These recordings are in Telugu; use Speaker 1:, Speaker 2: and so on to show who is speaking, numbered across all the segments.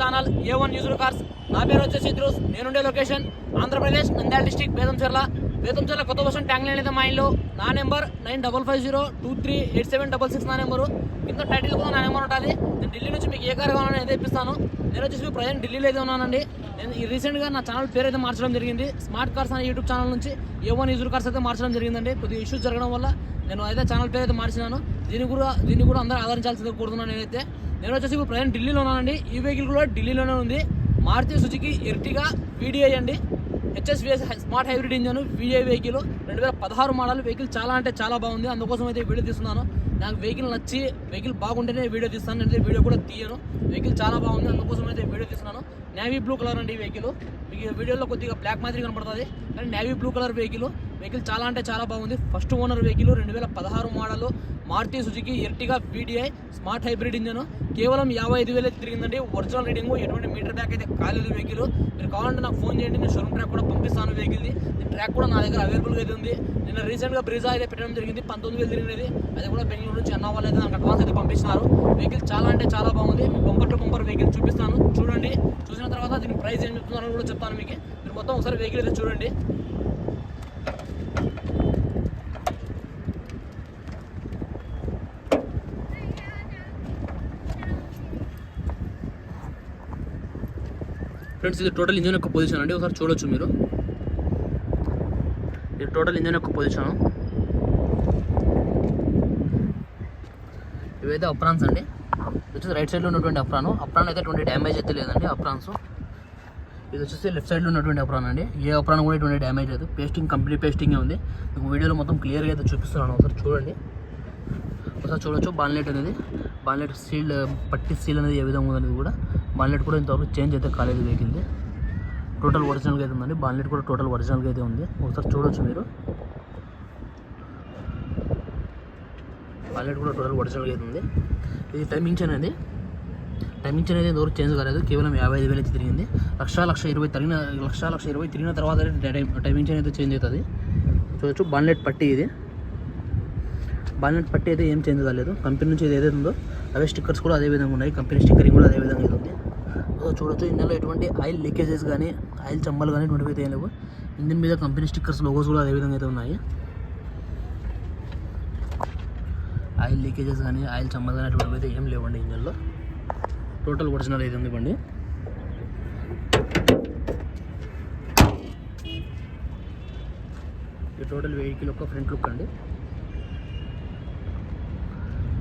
Speaker 1: Channel A one news cars. నా పేరు వచ్చేసి ఇద్రూస్. నేనుండే లొకేషన్ ఆంధ్రప్రదేశ్ నంద్యాల డిస్టిక్ బేతంచెర్ల బేతంచెర్ల కొత్త వర్షం ట్యాంక్ లైన్ అయితే మా ఇంట్లో నా number nine double five zero two three eight seven double six నా నెంబరు. కింద టైటిల్ కూడా నా నెంబర్ ఉంటుంది. నేను ఢిల్లీ నుంచి మీకు ఏ కార్ కావాలని అయితే ఇప్పిస్తాను నేను వచ్చేసి ప్రజెంట్ ఢిల్లీలో అయితే ఉన్నానండి. నేను ఈ రీసెంట్గా నా ఛానల్ పేరు అయితే మార్చడం జరిగింది. స్మార్ట్ కార్స్ అనే యూట్యూబ్ ఛానల్ నుంచి ఏ వన్ యూజర్ కార్స్ అయితే మార్చడం జరిగిందండి. కొద్దిగా ఇష్యూస్ జరగడం వల్ల నేను అయితే ఛానల్ పేరు అయితే మార్చినాను. దీన్ని కూడా దీన్ని కూడా అందరూ ఆదరించాల్సింది కోరుతున్నాను నేనైతే. నేను వచ్చేసి ఇప్పుడు ప్రజెంట్ ఢిల్లీలో ఉన్నానండి. ఈ వెహికల్ కూడా ఢిల్లీలోనే ఉంది. మారుతి సుజుకి ఎర్టిగా వీడిఐ అండి. HSVS smart hybrid engine VI vehicle రెండు వేల పదహారు మోడల్ వెహికల్ చాలా అంటే చాలా బాగుంది. అందుకోసం అయితే వీడియో తీస్తున్నాను. నాకు వెహికల్ నచ్చి వెహికల్ బాగుంటేనే వీడియో తీస్తాను. నేను వీడియో కూడా తీయను. వెహికల్ చాలా బాగుంది. అందుకోసం అయితే వీడియో తీస్తున్నాను. నేవీ బ్లూ కలర్ అండి ఈ వెహికల్ మీకు వీడియోలో కొద్దిగా బ్లాక్ మాదిరి కనపడుతుంది. కానీ navy blue colour vehicle vehicle చాలా అంటే చాలా బాగుంది. ఫస్ట్ ఓనర్ వెహికల్ రెండు వేల పదహారు model Maruti Suzuki Ertiga VDI smart hybrid engine. కేవలం యాభై ఐదు వేలు తిరిగిందండి. ఒరిజినల్ రీడింగ్ ఎటువంటి మీటర్ బ్యాక్ అయితే కాలేదు వెహికల్. మీరు కావాలంటే నాకు ఫోన్ చేయండి నేను షోరూమ్ ట్రాక్ కూడా పంపిస్తాను వెహికల్ది ఈ ట్రాక్ కూడా నా దగ్గర అవైలబుల్గా అయితే ఉంది. నేను రీసెంట్గా బ్రిజా అయితే పెట్టడం జరిగింది. పంతొమ్మిది వేలు తిరిగినది. అది కూడా బెంగళూరు నుంచి అన్న వాళ్ళు అయితే నాకు అడ్వాన్స్ అయితే పంపిస్తున్నారు. వెహికల్ చాలా అంటే చాలా బాగుంది. మీ బంపర్ టు బంపర్ వెహికల్ చూపిస్తాను. చూడండి. చూసిన తర్వాత దీని ప్రైస్ ఏం చెప్తున్నారో కూడా చెప్తాను మీకు. మీరు మొత్తం ఒకసారి వెహికల్ అయితే చూడండి. ఫ్రెండ్స్ ఇది టోటల్ ఇంజన్ యొక్క పొజిషన్ అండి. ఒకసారి చూడొచ్చు మీరు. ఇది టోటల్ ఇంజన్ యొక్క పొజిషన్ ఇవైతే అప్రాన్స్ అండి. వచ్చేసి రైట్ సైడ్లో ఉన్నటువంటి అప్రాన్. అప్రాన్ అయితే ఎటువంటి డ్యామేజ్ అయితే లేదండి అప్రాన్స్. ఇది వచ్చేసి లెఫ్ట్ సైడ్లో ఉన్నటువంటి అప్రాన్ అండి. ఏ అప్రాన్ కూడా ఎటువంటి డ్యామేజ్ లేదు. పేస్టింగ్ కంప్లీట్ పేస్టింగే ఉంది. మీకు వీడియోలో మొత్తం క్లియర్గా అయితే చూపిస్తున్నాను. ఒకసారి చూడండి. ఒకసారి చూడొచ్చు బాన్లెట్ అనేది. బాన్లెట్ సీల్ పట్టి సీల్ అనేది ఏ విధంగా ఉంది అనేది కూడా బాన్లెట్ కూడా ఇంతవరకు చేంజ్ అయితే కాలేదు వెహికల్ది టోటల్ ఒరిజినల్గా అయితే ఉందండి. బాన్లెట్ కూడా టోటల్ ఒరిజినల్గా అయితే ఉంది. ఒకసారి చూడొచ్చు మీరు. బాన్లెట్ కూడా టోటల్ ఒరిజినల్గా అయితే ఉంది. ఇది టైమింగ్స్ అనేది టైమింగ్స్ అనేది ఇంతవరకు చేంజ్ కాలేదు. కేవలం యాభై ఐదు వేలు అయితే తిరిగింది. లక్ష లక్ష ఇరవై తిరిగిన లక్ష లక్ష ఇరవై తిరిగిన తర్వాత టైమింగ్స్ అనేది చేంజ్ అవుతుంది. చూడొచ్చు. బాన్లెట్ పట్టి ఇది. బాలెట్ పట్టి అయితే ఏం చేంజ్ కాలేదు. కంపెనీ నుంచి ఏదైతే ఉందో అవే స్టిక్కర్స్ కూడా అదే విధంగా ఉన్నాయి. కంపెనీ స్టిక్కరింగ్ కూడా అదే విధంగా అయితే ఉంది. సో చూడొచ్చు ఇందులో ఎటువంటి ఆయిల్ లీకేజెస్ కానీ ఆయిల్ చంబలు కానీ ఎటువంటివి అయితే ఏం లేవు. ఇంజిన్ మీద కంపెనీ స్టిక్కర్స్ లోగోస్ కూడా అదే విధంగా అయితే ఉన్నాయి. ఆయిల్ లీకేజెస్ కానీ ఆయిల్ చంబలు కానీ అటువంటివి అయితే ఏం లేవండి ఇంజన్లో. టోటల్ ఒరిజినల్ అయితే ఉంది బండి? ఈ టోటల్ వెహికల్ యొక్క ఫ్రంట్ లుక్ అండి.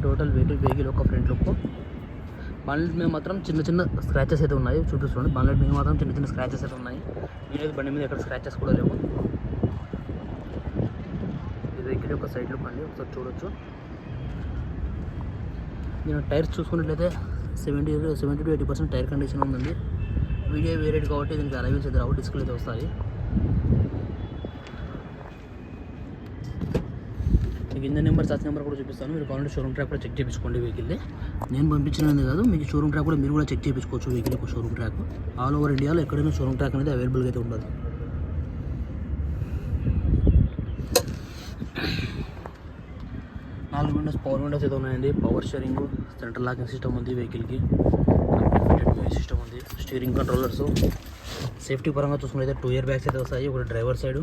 Speaker 1: టోటల్ వెహికల్ వెహికల్ ఒక ఫ్రంట్ లుక్ బండ్లెట్ మీద మాత్రం చిన్న చిన్న స్క్రాచెస్ అయితే ఉన్నాయి. చూపిస్తుంది బండ్లెట్ మీద మాత్రం చిన్న చిన్న స్క్రాచెస్ అయితే ఉన్నాయి. మీరు బండి మీద ఎక్కడ స్క్రాచెస్ కూడా లేవు. ఇది వెహికల్ యొక్క సైడ్ లుక్ అండి. ఒకసారి చూడొచ్చు. నేను టైర్స్ చూసుకున్నట్లయితే seventy seventy to eighty percent tyre condition ఉందండి. వీడియో వేరేట్ కాబట్టి దీనికి అలవెన్స్ అయితే రావు. డిస్కులు అయితే వస్తాయి. మీకు ఇంజన్ నెంబర్ సచ్ నెంబర్ కూడా చూపిస్తాను. మీరు కావాలంటే షోరూమ్ ట్రాక్ కూడా చెక్ చేయించుకోండి వెహికల్ని నేను పంపించినది కాదు మీకు షోరూమ్ ట్రాక్ కూడా మీరు కూడా చెక్ చేయించుకోవచ్చు వెహికల్ యొక్క షోరూమ్ ట్రాక్ ఆల్ ఓవర్ ఇండియాలో ఎక్కడైనా షోరూమ్ ట్రాక్ అనేది అవైలబుల్గా అయితే ఉండదు. నాలుగు విండోస్ పవర్ విండోస్ అయితే ఉన్నాయండి. Power steering central locking system ఉంది వెహికల్కి సిస్టమ్ ఉంది. స్టీరింగ్ కంట్రోలర్స్ సేఫ్టీ పరంగా చూసుకుంటే టూ ఇయర్ బ్యాగ్స్ అయితే వస్తాయి. ఒకటి డ్రైవర్ సైడ్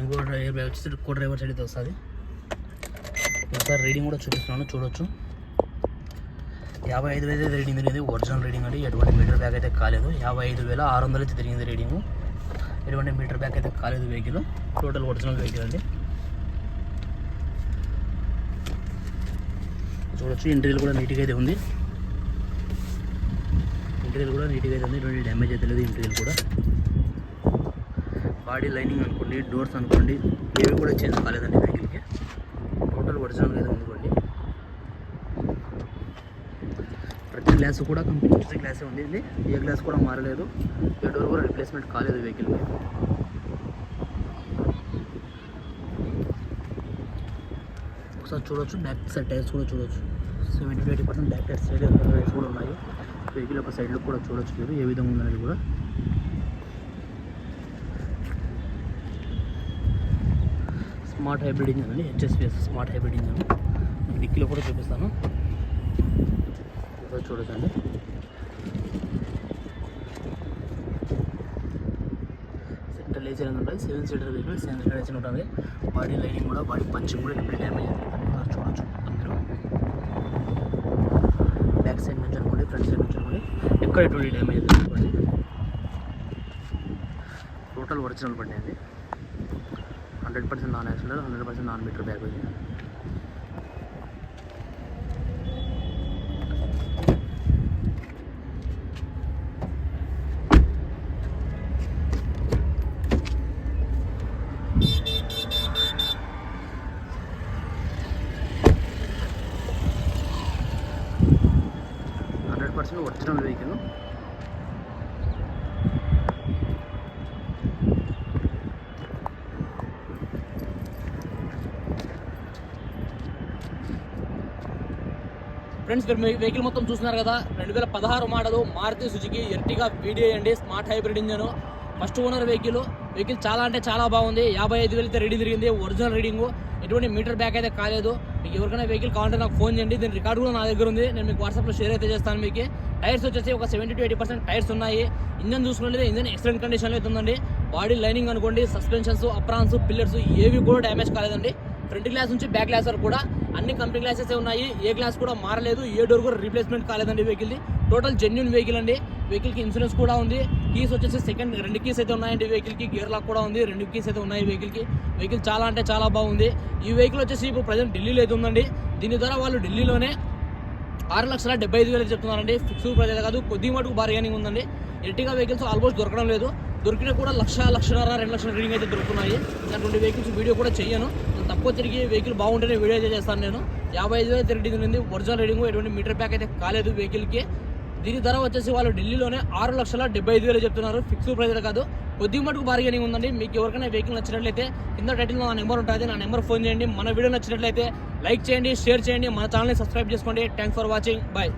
Speaker 1: ఇంకో ఇయర్ బ్యాగ్ వచ్చేసి ఇంకో డ్రైవర్ సైడ్ అయితే వస్తుంది. ఒకసారి రీడింగ్ కూడా చూపిస్తున్నాను చూడొచ్చు. యాభై ఐదు వేలు అయితే రీడింగ్ తిరిగింది. ఒరిజినల్ రీడింగ్ అండి. ఎటువంటి మీటర్ బ్యాగ్ అయితే కాలేదు. యాభై ఐదు వేల ఆరు వందలు అయితే తిరిగింది రీడింగ్. ఎటువంటి మీటర్ బ్యాగ్ అయితే కాలేదు వెహికల్. టోటల్ ఒరిజినల్ వెహికల్ అండి. చూడొచ్చు. ఇంటీరియర్ కూడా నీట్గా అయితే ఉంది. ఇంటీరియర్ కూడా నీట్గా అయితే ఉంది. ఎటువంటి డ్యామేజ్ అయితే లేదు ఇంటీరియర్ కూడా. బాడీ లైనింగ్ అనుకోండి డోర్స్ అనుకోండి ఏవి కూడా చేంజ్ కాలేదండి వెహికల్కి. ఒరిజినల్ ఏదో ఉందికోండి ప్రతి గ్లాస్ కూడా కంపెనీ నుంచి గ్లాసే ఉంది. ఇది ఏ గ్లాస్ కూడా మారలేదు. ఏ డోర్ కూడా రిప్లేస్మెంట్ కాలేదు వెహికల్ ఒకసారి చూడొచ్చు బ్యాక్ సైడ్ టైర్స్ కూడా చూడొచ్చు. Seventy to eighty percent back tyres side tyres కూడా ఉన్నాయి. వెహికల్ ఒక సైడ్లో కూడా చూడొచ్చు మీరు ఏ విధంగా ఉందనేది కూడా. స్మార్ట్ హైబ్రిడ్ ఇంజన్ అని హెచ్ఎస్పిఎస్ స్మార్ట్ హైబ్రిడ్ ఇంజన్. డిక్కీలో కూడా చూపిస్తాను. ఒకసారి చూడకండి సెంట్రల్ ఏసీ అనేది ఉంటుంది seven seater vehicle seven seater AC ఉంటుంది. బాడీ లైనింగ్ కూడా బాడీ పంచింగ్ కూడా ఎప్పుడు డ్యామేజ్ అవుతుంది చూడొచ్చు అందరూ. బ్యాక్ సైడ్ నుంచి అనుకోండి ఫ్రంట్ సైడ్ నుంచి అనుకోండి ఎక్కడ ఎటువంటి డ్యామేజ్ అవుతుంది టోటల్ ఒరిజినల్ బండి అండి. Hundred percent non accident hundred percent non meter bag ఇది హండ్రెడ్ పర్సెంట్ ఒరిజినల్ ఫ్రెండ్స్ మీరు మీ వెహికల్ మొత్తం చూస్తున్నారు కదా. రెండు వేల పదహారు మాటలు మారుతి సుజుకి ఎర్టిగా వీడియో అండి smart hybrid engine first owner vehicle vehicle చాలా అంటే చాలా బాగుంది. యాభై ఐదు వేలు అయితే రీడింగ్ తిరిగింది. ఒరిజినల్ రీడింగ్ ఎటువంటి మీటర్ బ్యాక్ అయితే కాలేదు. మీకు ఎవరికైనా వెహికల్ కావాలంటే నాకు ఫోన్ చేయండి. దీని రికార్డు కూడా నా దగ్గర ఉంది. నేను మీకు వాట్సాప్లో షేర్ అయితే చేస్తాను మీకు. టైర్స్ వచ్చేసి ఒక seventy to eighty percent tyres ఉన్నాయి. ఇంజన్ చూసుకుంటే ఇంజన్ ఎక్సలెంట్ కండిషన్లో అయితే ఉందండి. బాడీ లైనింగ్ అనుకోండి. సస్పెన్షన్స్ అప్రాన్స్ పిల్లర్స్ ఏవి కూడా డ్యామేజ్ కాలేదండి. ఫ్రంట్ గ్లాస్ నుంచి బ్యాక్ గ్లాస్ వరకు కూడా అన్ని కంపెనీ గ్లాసెస్ ఉన్నాయి. ఏ గ్లాస్ కూడా మారలేదు. ఏ డోర్ కూడా రీప్లేస్మెంట్ కాలేదండి వెహికల్ది టోటల్ జెన్యున్ వెహికల్ అండి. వెహికల్కి ఇన్సూరెన్స్ కూడా ఉంది. కీస్ వచ్చేసి సెకండ్ రెండు కీస్ అయితే ఉన్నాయండి వెహికల్కి గేర్ లాక్ కూడా ఉంది. రెండు కీస్ అయితే ఉన్నాయి వెహికల్కి వెహికల్ చాలా అంటే చాలా బాగుంది. ఈ వెహికల్ వచ్చేసి ఇప్పుడు ప్రజెంట్ ఢిల్లీలో అయితే ఉందండి. దీని ద్వారా వాళ్ళు ఢిల్లీలోనే ఆరు లక్షల డెబ్బై ఐదు వేలు చెప్తున్నారండి. ఫిక్స్ ప్రైజ్ కాదు. కొద్ది మటుకు బార్గెనింగ్ ఉందండి. ఎర్టిగా వెహికల్స్ ఆల్మోస్ట్ దొరకడం లేదు. దొరికినా కూడా లక్ష లక్షన్నర రెండు లక్షల రీడింగ్ అయితే దొరుకుతున్నాయి. అటువంటి వెహికల్స్ వీడియో కూడా చేయను తక్కువ తిరిగి వెహికల్ బాగుంటేనే వీడియో అయితే చేస్తాను నేను. యాభై ఐదు వేలు రీడింగ్ ఉంది. ఒరిజినల్ రీడింగ్ ఎటువంటి మీటర్ ప్యాక్ అయితే కాలేదు వెహికల్కి దీని ధర వచ్చేసి వాళ్ళు ఢిల్లీలోనే ఆరు లక్షల డెబ్బై ఐదు వేలు చెప్తున్నారు. ఫిక్స్ ప్రైస్ కాదు. కొద్ది మటుకు బార్గెనింగ్ ఉందండి. మీకు ఎవరికైనా వెహికల్ నచ్చినట్లయితే కింద టైటిల్ నా నెంబర్ ఉంటుంది. నా నెంబర్ ఫోన్ చేయండి. మన వీడియో నచ్చినట్లయితే లైక్ చేయండి షేర్ చేయండి. మన ఛానల్ని సబ్స్క్రైబ్ చేసుకోండి. Thanks for watching bye